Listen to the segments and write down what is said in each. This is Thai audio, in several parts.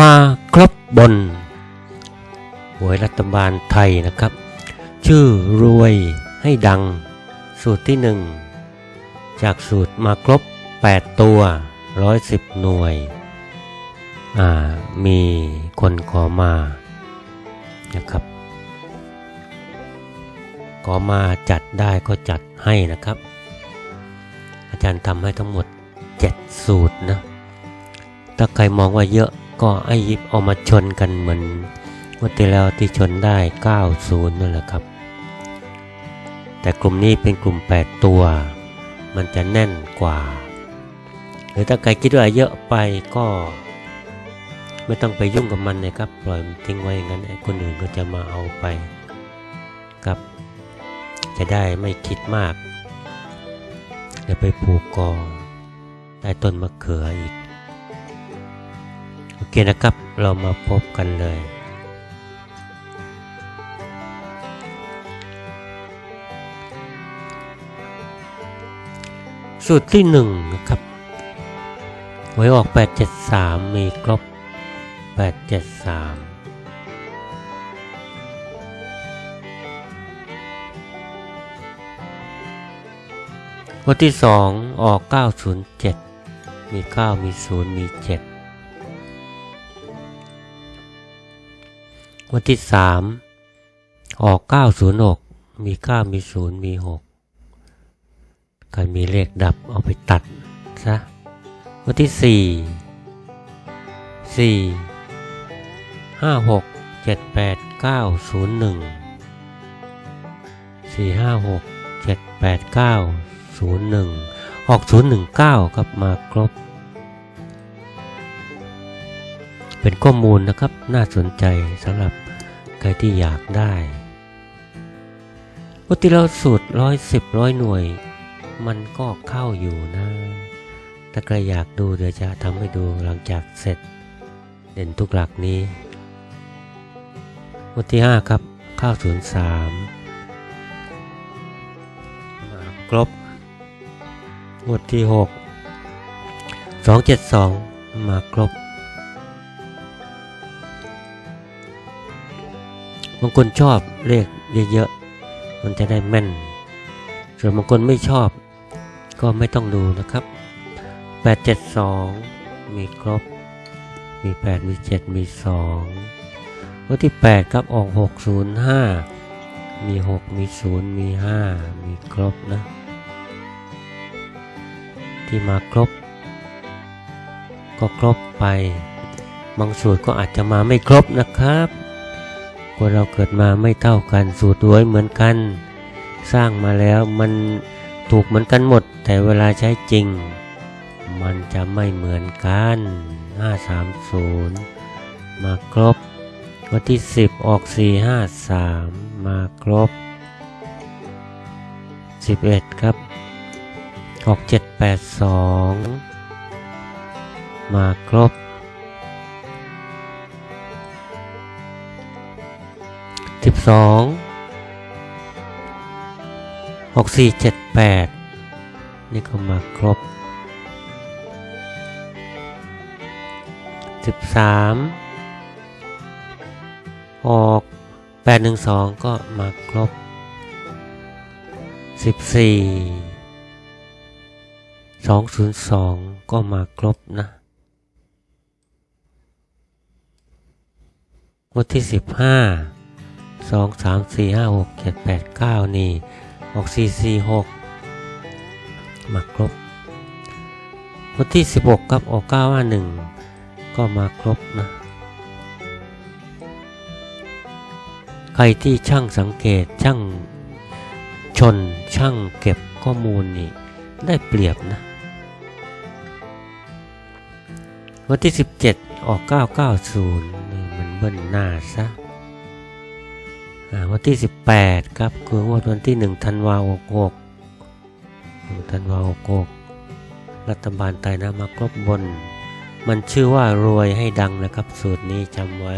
มาครบบนหวยรัฐบาลไทยนะครับ ชื่อรวยให้ดัง สูตรที่หนึ่งจากสูตรมาครบ 8 ตัว 110 หน่วย อ่า มีคนขอมานะครับ ขอมาจัดได้ก็จัดให้นะครับ อาจารย์ทำให้ทั้งหมด 7 สูตรนะ ถ้าใครมองว่าเยอะ ก็ไอ้ยิบเอามาชนกันเหมือนวันที่แล้วที่ชนได้ 90 นั่นแหละครับ แต่กลุ่มนี้เป็นกลุ่ม 8 ตัว มันจะแน่นกว่า หรือถ้าใครคิดว่าเยอะไปก็ ไม่ต้องไปยุ่งกับมันนะครับ ปล่อยมันทิ้งไว้อย่างนั้นไอ้คนอื่นก็จะมาเอาไปครับ จะได้ไม่คิดมากเดี๋ยวไปผูกกองใต้ต้นมะเขืออีก คนะครับเรามาพบกันเลย สูตรที่หนึ่งนะครับหวยออก 873 มีครบ 873วันที่สองออก 907 มี 9 มี 0 มี 7 วันที่สามออก906มี9มี0มี6ใครมีเลขดับเอาไปตัดซะวันที่สี่สี่ห้าหกเจ็ดแปดเก้าศูนย์หนึ่งสี่ห้าหกเจ็ดแปดเก้าศูนย์หนึ่งออกศูนย์หนึ่งเก้าครับมาครบ เป็นข้อมูลนะครับน่าสนใจสำหรับ ใครที่อยากได้วันที่เราสูตรร้อยสิบร้อยหน่วย มันก็เข้าอยู่นะถ้าใครอยากดูเดี๋ยวจะทำให้ดูหลังจากเสร็จ เด่นทุกหลักนี้วันที่5ครับ903มาครบงวดที่6 272มาครบ บางคนชอบเลขเยอะๆ มันจะได้แม่น ส่วนบางคนไม่ชอบก็ไม่ต้องดูนะครับ 872 มีครบ มี 8 มี 7 มี 2วันที่ 8 ครับออก 605 มี 6 มี 0 มี 5 มีครบนะ ที่มาครบ ก็ครบไป บางสูตรก็อาจจะมาไม่ครบนะครับ คนเราเกิดมาไม่เท่ากัน สูตรรวยเหมือนกัน สร้างมาแล้วมันถูกเหมือนกันหมด แต่เวลาใช้จริง มันจะไม่เหมือนกัน 530 มาครบ วันที่ 10 ออก 453 มาครบ 11 ครับ ออก 782 มาครบ 12หกสี่เจ็ดแปดนี่ก็มาครบสิบสามออกแปดหนึ่งสองก็มาครบสิบสี่สองศูนย์สองก็มาครบนะงวันที่สิบห้า สองสามสี่ห้าหกเจ็ดแปดเก้านี่ออก4 4 6มาครบวันที่ 16ครับออก9 5 1ก็มาครบนะ ใครที่ช่างสังเกตช่างชนช่างเก็บข้อมูลนี่ได้เปรียบนะ วันที่ 17 ออก 990นี่มันเบิ้ลหน้าซะ วันที่ 18 ครับ คืองวดวันที่ 1 ธันวาคม66ธันวาคม66รัฐบาลไทยนะมาครบบน มันชื่อว่ารวยให้ดังนะครับ สูตรนี้จำไว้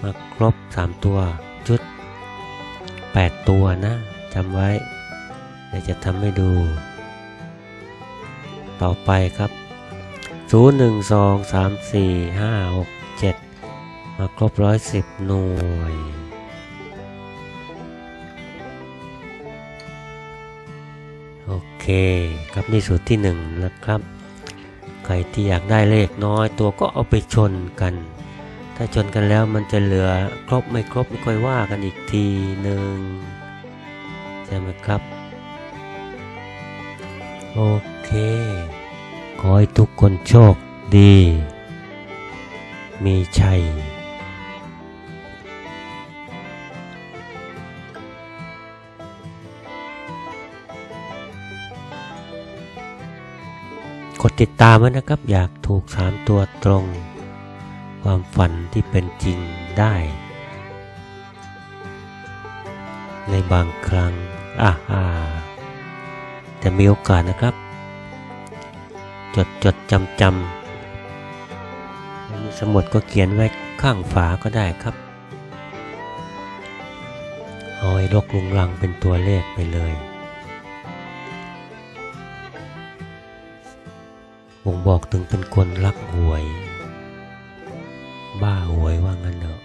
มาครบ 3 ตัวชุด 8 ตัวนะจำไว้เดี๋ยวจะทำให้ดู ต่อไปครับ 0 1 2 3 4 5 6 7 มาครบร้อยสิบหน่วย เคครับนี่สูตรที่หนึ่งนะครับ ใครที่อยากได้เลขน้อย ตัวก็เอาไปชนกัน ถ้าชนกันแล้วมันจะเหลือครบไม่ครบไม่ค่อยว่ากันอีกทีหนึ่งใช่ไหมครับ โอเค ขอให้ทุกคนโชคดี มีชัย กดติดตามไว้นะครับ อยากถูกสามตัวตรง ความฝันที่เป็นจริงได้ ในบางครั้งอ่าอาแต่มีโอกาสนะครับ จดจดจำจำมีสมุดก็เขียนไว้ข้างฝาก็ได้ครับเอาไอ้ลกลุงลังเป็นตัวเลขไปเลย บ่งบอกถึงเป็นคนรักหวย บ้าหวยว่างั้นเถอะ